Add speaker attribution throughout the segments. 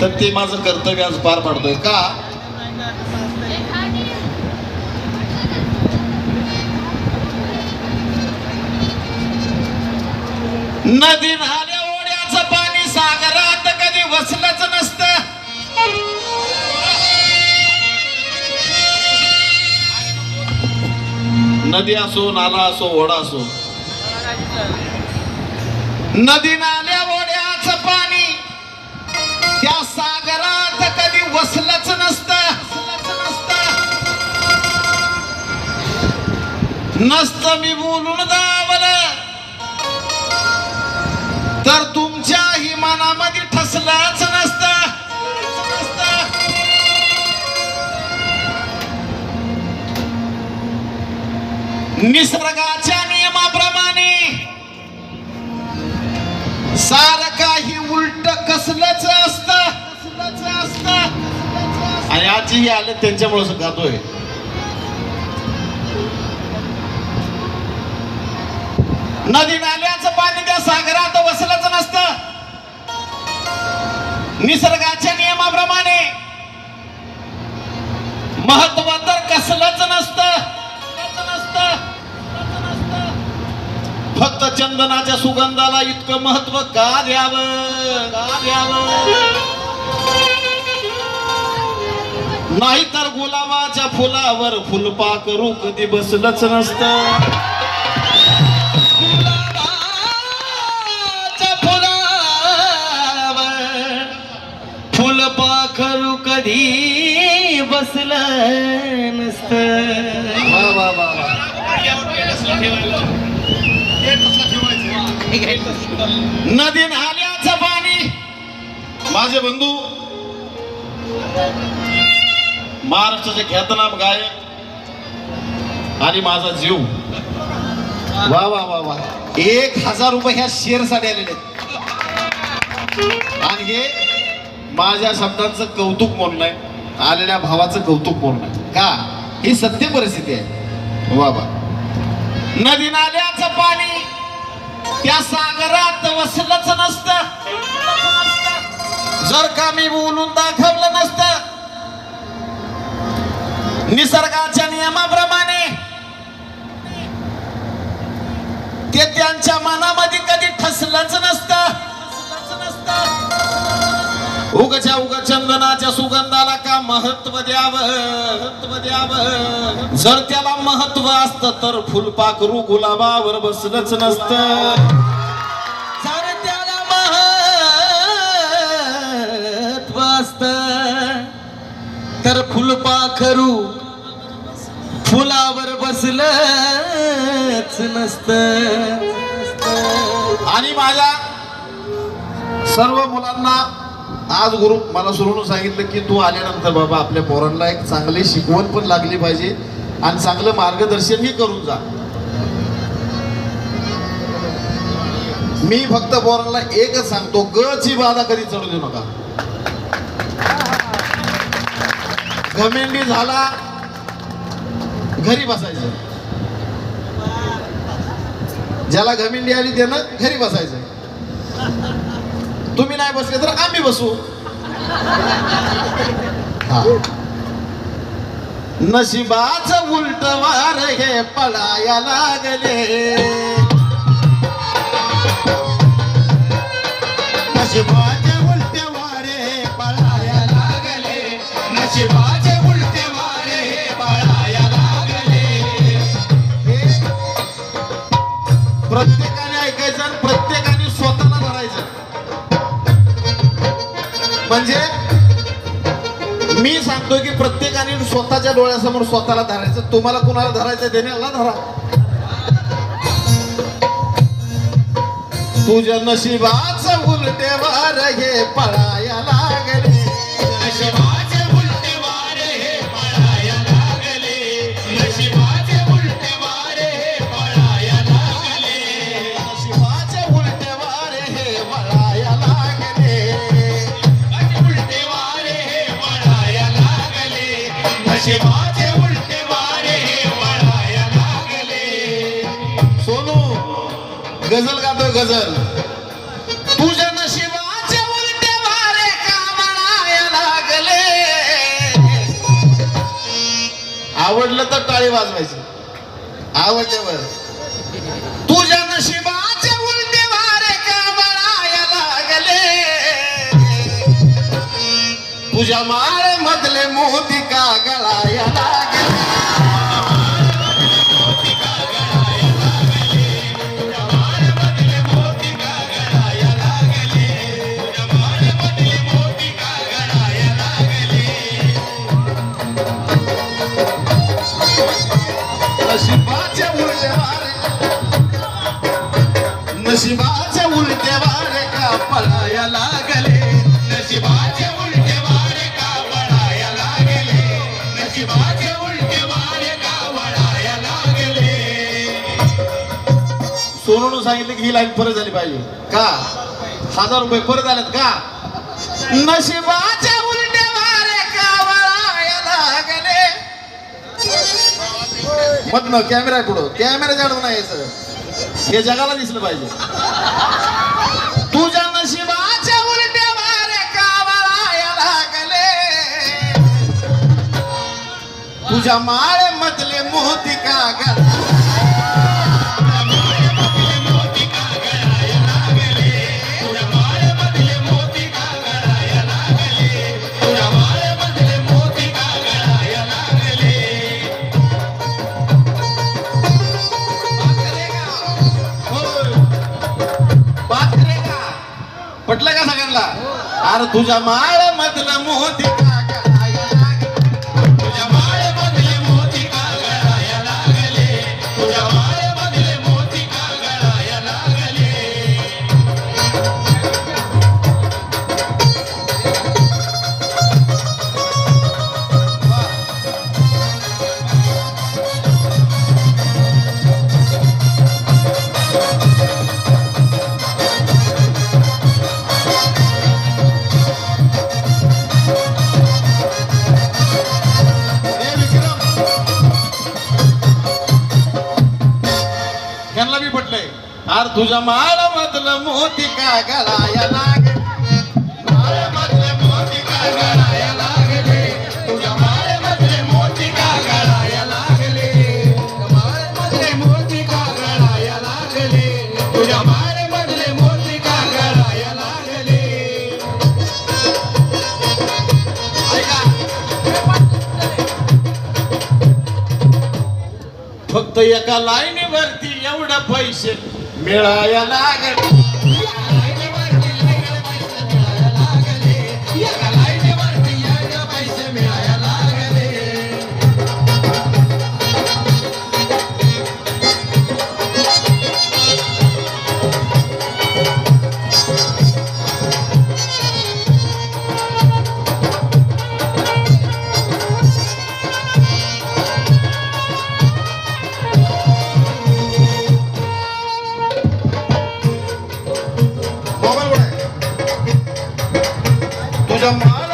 Speaker 1: तर ते माझं कर्तव्य आज पार पाडतोय. का? नदी नाल्या ओढ्याचं पाणी सागरात कधी वसलंच नसतं. नदी असो नाला असो ओढा असो नदी नाल्या ओढ्याचं पाणी. त्या सागरात कधी वसलच नसत. नसत मी बोलून दावल तर तुमच्याही मनामध्ये ठसलाच नसत. निसर्गा सार काही उलट कसलंच असत. असत आणि आजही आलं त्यांच्यामुळे गातोय नदी नाल्याचं पाणी त्या सागरात वसलंच नसतं. निसर्गाच्या नियमाप्रमाणे महत्त्व तर कसलंच नसतं नसतं फक्त चंदनाच्या सुगंधाला इतकं महत्त्व का द्यावं? का द्यावं? नाही तर गुलाबाच्या फुलावर फुलपाखरू कधी बसलंच नसतं. गुलाबाच्या फुलावर फुलपाखरू कधी बसलं नसतं. वा वा वा वा. नदी नाल्याचं पाणी. माझे बंधू महाराष्ट्राचे ख्यातनाम गायक आणि माझा जीव. वा वा वा वा. एक हजार रुपये ह्या शेअरसाठी आलेले आणि हे माझ्या शब्दांचं कौतुक म्हणून आहे आलेल्या भावाचं कौतुक म्हणून आहे का? ही सत्य परिस्थिती आहे. वा वा. नदी नाल्याचं पाणी. त्या सागरात वसलंच नसतं. जर का मी बोलून दाखवलं नसतं. निसर्गाच्या नियमाप्रमाणे ते त्यांच्या मनामध्ये कधी ठसलंच नसतं. उगच्या उग चंदनाच्या सुगंधाला का महत्त्व द्यावं? महत्त्व द्यावं? जर त्याला महत्त्व असतं तर फुलपाखरू गुलाबावर बसलंच नसतं. जर त्याला महत्त्व असतं तर फुलपाखरू फुलावर बसलंच नसत. आणि माझ्या सर्व मुलांना आज गुरु मला सुरून सांगितलं की तू आल्यानंतर बाबा आपल्या पोरांना एक चांगली शिकवण पण लागली पाहिजे आणि चांगलं मार्गदर्शनही करून जा. मी फक्त पोरांना एकच सांगतो गची बाधा कधी चढू देऊ नका. घमेंडी झाला घरी बसायचं. ज्याला घमेंडी आली त्यानं घरी बसायचं. तुम्ही नाही बसले तर आम्ही बसू हा. नशिबाचं उलट वार हे पळाया लागले नशिबाच्या म्हणजे मी सांगतो की प्रत्येकाने स्वतःच्या डोळ्यासमोर स्वतःला धरायचं. तुम्हाला कुणाला धरायचं त्याने धरा. तुझ्या नशिबाच उलटे वार हे पळाया लागले. गजल तुझ्या नशिबाचे उलटे वारे का म्हणाया लागले. आवडलं तर टाळी वाजवायची. आवडल्यावर तुझ्या नशिबाचे उलटे वारे का म्हणाया लागले. तुझ्या मार मधले मोती का गळाया लागले. सांगितलं की ही लाईन परत झाली पाहिजे. का? हजार रुपये परत आलेत का? नशिबाच्या उलटे वारे का वळाया लागले मधनं कॅमेरा कुठं कॅमेरा अडवून नाही यायचं. हे जगाला दिसलं पाहिजे. तुझ्या नशिबाच्या उलटे वारे का लागले. तुझ्या माळे मधले मोती का अरे तुझ्या माळ मधलं मोदी
Speaker 2: तुझ्या
Speaker 1: माळ मधलं मोती का गळाया लागलं.
Speaker 2: मोती का लागले. तुझ्या मोती का लागले. मोती का लागले. तुझ्या मोती का लागले.
Speaker 1: फक्त एका लाईनीवरती एवढा पैसे मिळाया लागली तुझ्या माळ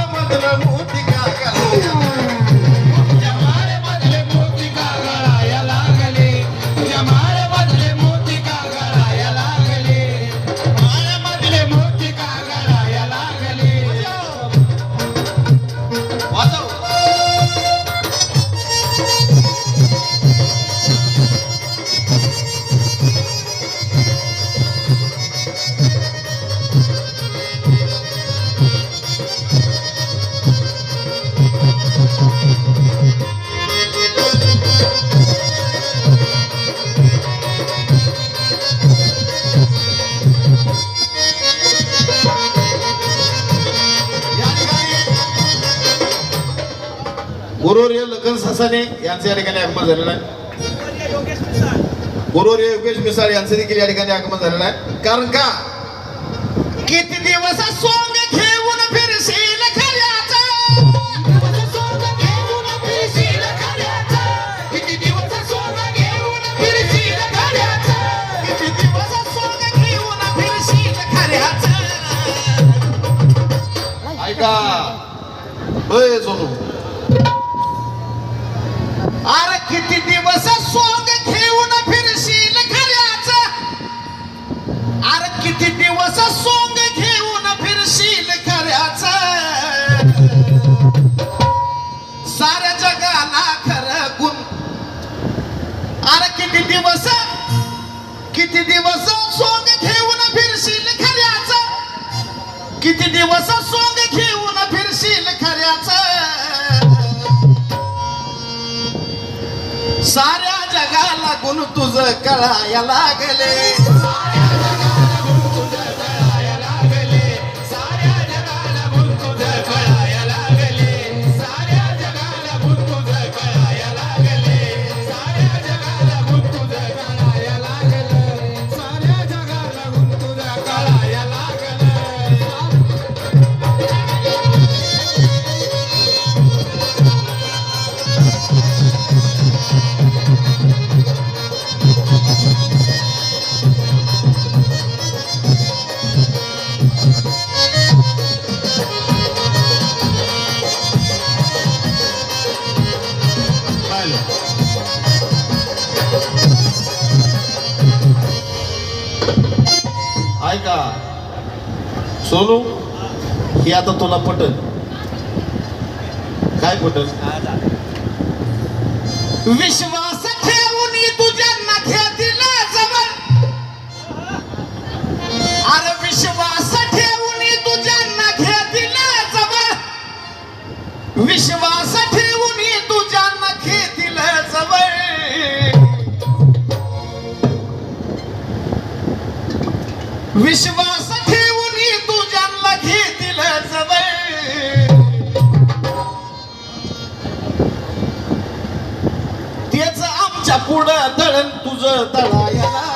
Speaker 1: गुरुवर्य लखन ससाने यांचं या ठिकाणी आगमन झालेलं आहे. गुरुवर्य योगेश मिसाळ यांचं देखील या ठिकाणी आगमन झालेलं आहे. कारण का? किती दिवस सोंग घेऊन फिरशील ऐका.
Speaker 2: किती सोनू.
Speaker 1: किती सोंग घेऊन फिरशील खऱ्याच. साऱ्या जगाला खर गुण. अरे किती दिवस किती दिवस सोंग घेऊन फिरशील खऱ्याच. किती दिवस सोंग घेऊन फिरशील खऱ्याच. साऱ्या जगाला गुण तुझ कळाया लागले. सोनू हे आता तुला पटल. काय पटल? विश्वास ठेवून तुझ्या घेतील जवळ. अरे विश्वास ठेवून तुझ्या घेतील जवळ. विश्वास ठेवून तुझ्या घेतील जवळ. विश्वास usando talaia lá.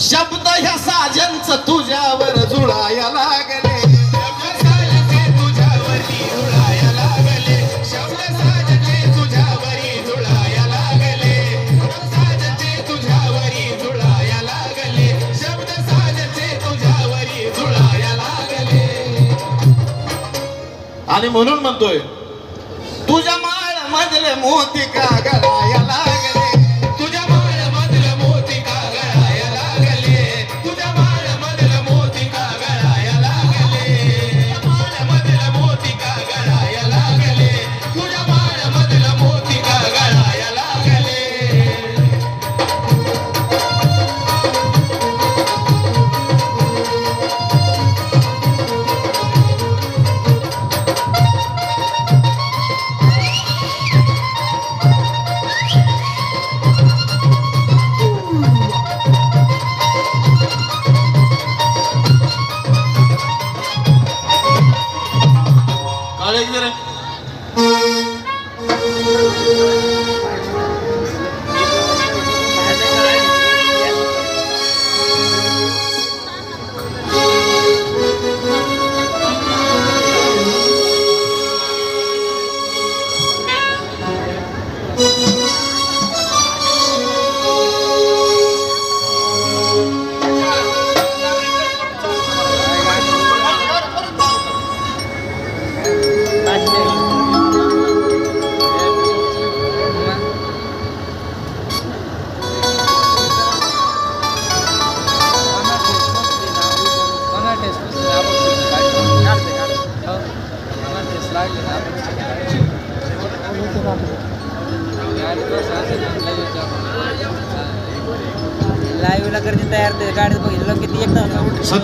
Speaker 1: शब्द ह्या साजनच तुझ्यावर जुळाया लागले. आणि म्हणून म्हणतोय तुझ्या माळ मधले मोती का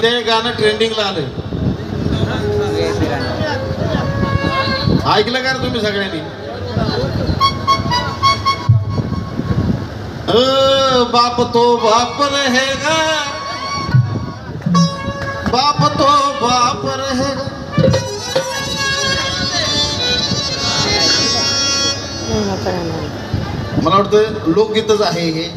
Speaker 1: सध्या हे गाणं ट्रेंडिंगला आलंय ऐकलं का रे तुम्ही सगळ्यांनी बाप तो बाप रहेगा बाप तो बाप रहेगा मला वाटतं लोकगीतच आहे हे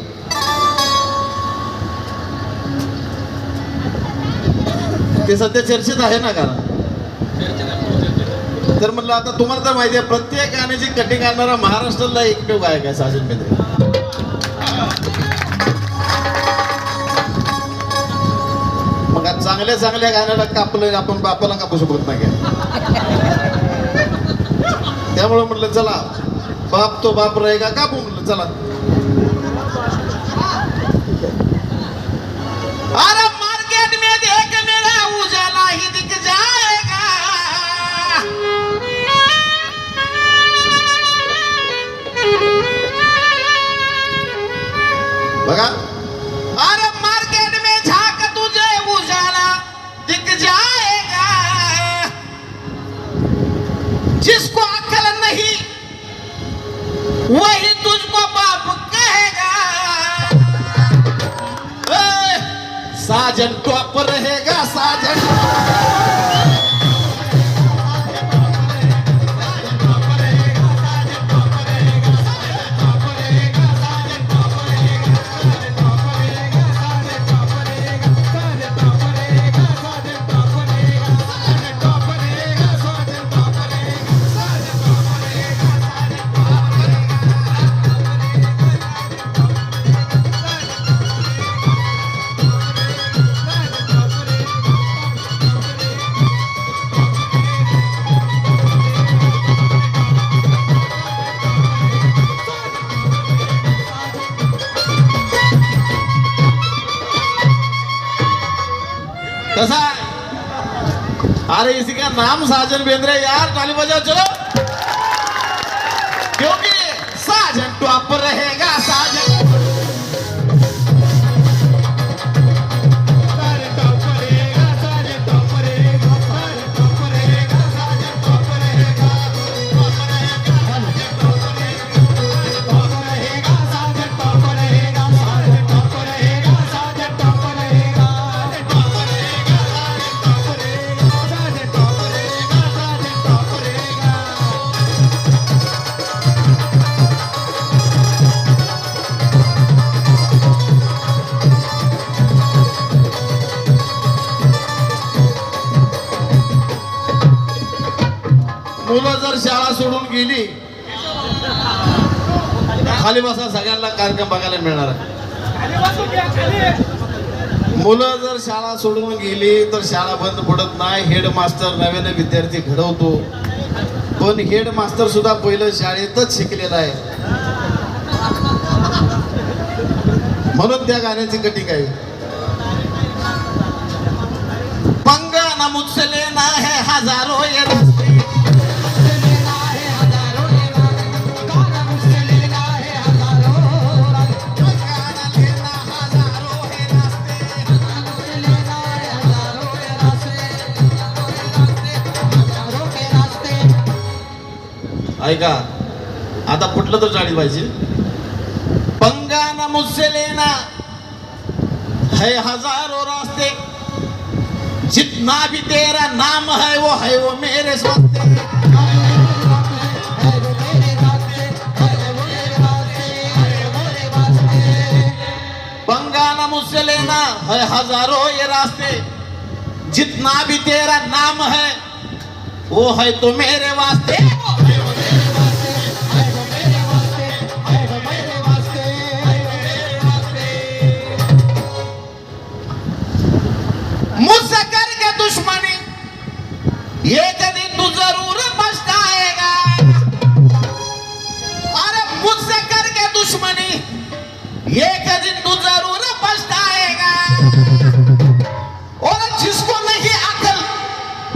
Speaker 1: ते सध्या चर्चेत आहे ना कारण? तर म्हटलं आता तुम्हाला तर माहिती आहे प्रत्येक गाण्याची कटिंग आणणारा महाराष्ट्रातला एकमेव गायक आहे साजन बेंद्रे. मग आज चांगल्या चांगल्या गाण्याला कापलं आपण बापाला कापू शकत नाही त्यामुळे म्हटलं चला बाप तो बाप रहेगा कापू म्हटलं चला. अरे इसी का नाम साजन बेंद्रे यार ताली बजाओ चलो। क्योंकि साजन टॉप रहेगा साजन गेली खाली बसा सगळ्यांना कार्यक्रम बघायला मिळणार आहे. मुलं जर शाळा सोडून गेली तर शाळा बंद पडत नाही. हेडमास्टर नव्याने विद्यार्थी घडवतो. पण हेडमास्टर सुद्धा पहिलं शाळेतच शिकलेला आहे. म्हणून त्या गाण्याची कटिंग आहे. पंगा ना मुझसे लेना है हजारों ये ऐका आता कुठलं तर जाणी पाहिजे. पंगा ना मुझसे लेना है हजारो रास्ते. जितना भी तेरा नाम है वो है वो मेरे स्वास्ते. पंगा मुझसे लेना है हजारों ये रास्ते. जितना भी तेरा नाम है वो है तो मेरे वास्ते. मुझसे करके दुश्मनी। एक दिन तू ज़रूर पछताएगा। अरे मुझसे करके दुश्मनी। एक दिन तू ज़रूर पछताएगा। और जिसको नहीं अकल,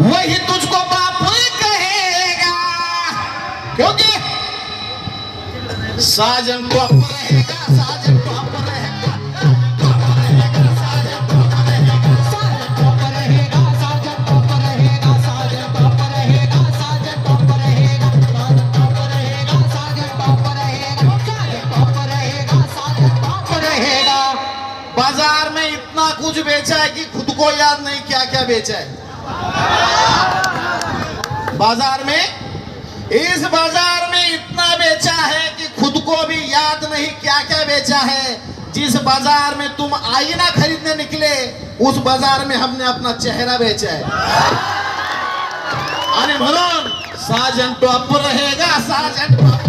Speaker 1: वही तुझको बाप कहेगा। क्योंकि साजन को क्या बेचा है। बाज़ार में, इस बाज़ार में इतना बेचा है कि खुद को भी याद नहीं क्या क्या बेचा है। जिस बाज़ार में तुम आईना खरीदने निकले, उस बाज़ार में हमने अपना चेहरा बेचा है। आणि म्हणून साजन टॉप रहेगा, साजन टॉप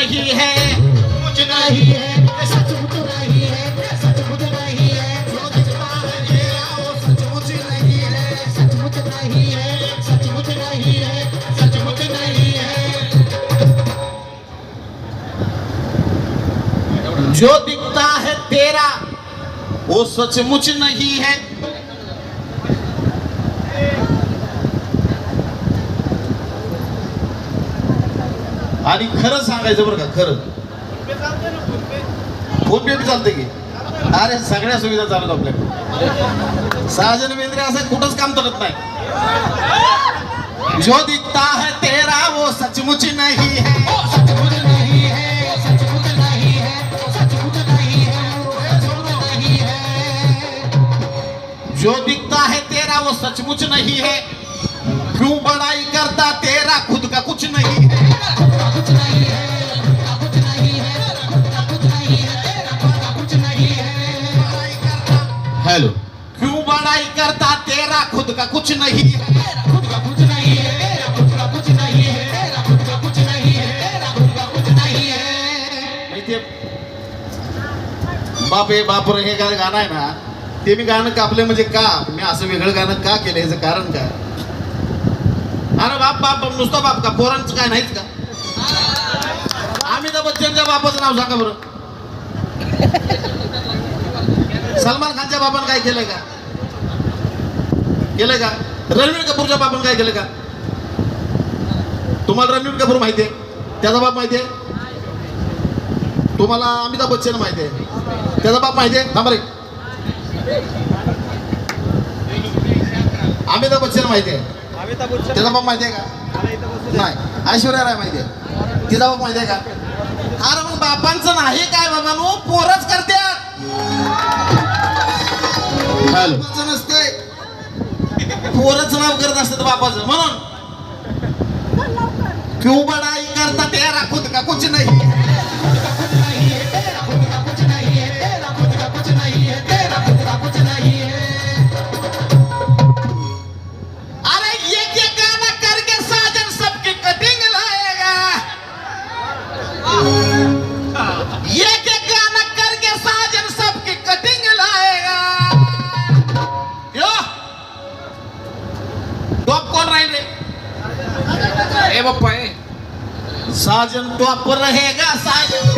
Speaker 1: नहीं है।
Speaker 2: नहीं है। सचमुच नहीं है। सचमुच नहीं है। सचमुच नहीं है। सचमुच नहीं है। सचमुच नहीं है।
Speaker 1: जो दिखता है तेरा, वो सचमुच नहीं है। आणि खरं सांगायचं बरं का खरं. फोन पे बी चालते की? अरे सगळ्या सुविधा चालत आपल्याकडे. साजन बेंद्रे असं कुठंच काम करत नाही. जो दिखता है तेरा वो सचमुच नहीं है.
Speaker 2: सचमुच नहीं है सचमुच नहीं है सचमुच नहीं है सचमुच नहीं है।
Speaker 1: जो दिखता है तेरा वो सचमुच नहीं है. क्यों बड़ाई करता तेरा खुद का कुछ नहीं है। हेलो क्यों बड़ाई करता तेरा खुद का कुछ नहीं है?
Speaker 2: खुद का कुछ नहीं है खुद का कुछ नहीं है खुद का कुछ नहीं है खुद का कुछ नहीं है
Speaker 1: बाप हे बाप रे हे गाणं आहे ना ते मी गाणं कापले म्हणजे का? मी असं वेगळं गाणं का केलं याचं कारण काय? बाप बाप नुसता बाप का? पोरांचं काय नाहीच का? अमिताभ बच्चनच्या बापाचं नाव सांगा बरं. सलमान खानच्या बापानं काय केलंय का? केलंय का? रणवीर कपूरच्या बापानं काय केलं का? तुम्हाला रणवीर कपूर माहिती आहे? त्याचा बाप माहिती आहे? तुम्हाला अमिताभ बच्चन माहिती आहे? त्याचा बाप माहिती आहे? थांबा अमिताभ बच्चन माहिती आहे? त्याचा बाप माहिती आहे का? नाही. ऐश्वर्या राय माहिती आहे तिचा बाप माहिती आहे का? अरे मग बापांचं नाही काय बाबा नो पोरच करत्यात. नसते पोरच नाव करत असतात बापाचं म्हणून. क्यों बड़ाई करता तेरा खुद का कुछ नहीं?
Speaker 3: ए
Speaker 1: तो अपर रहेगा साजन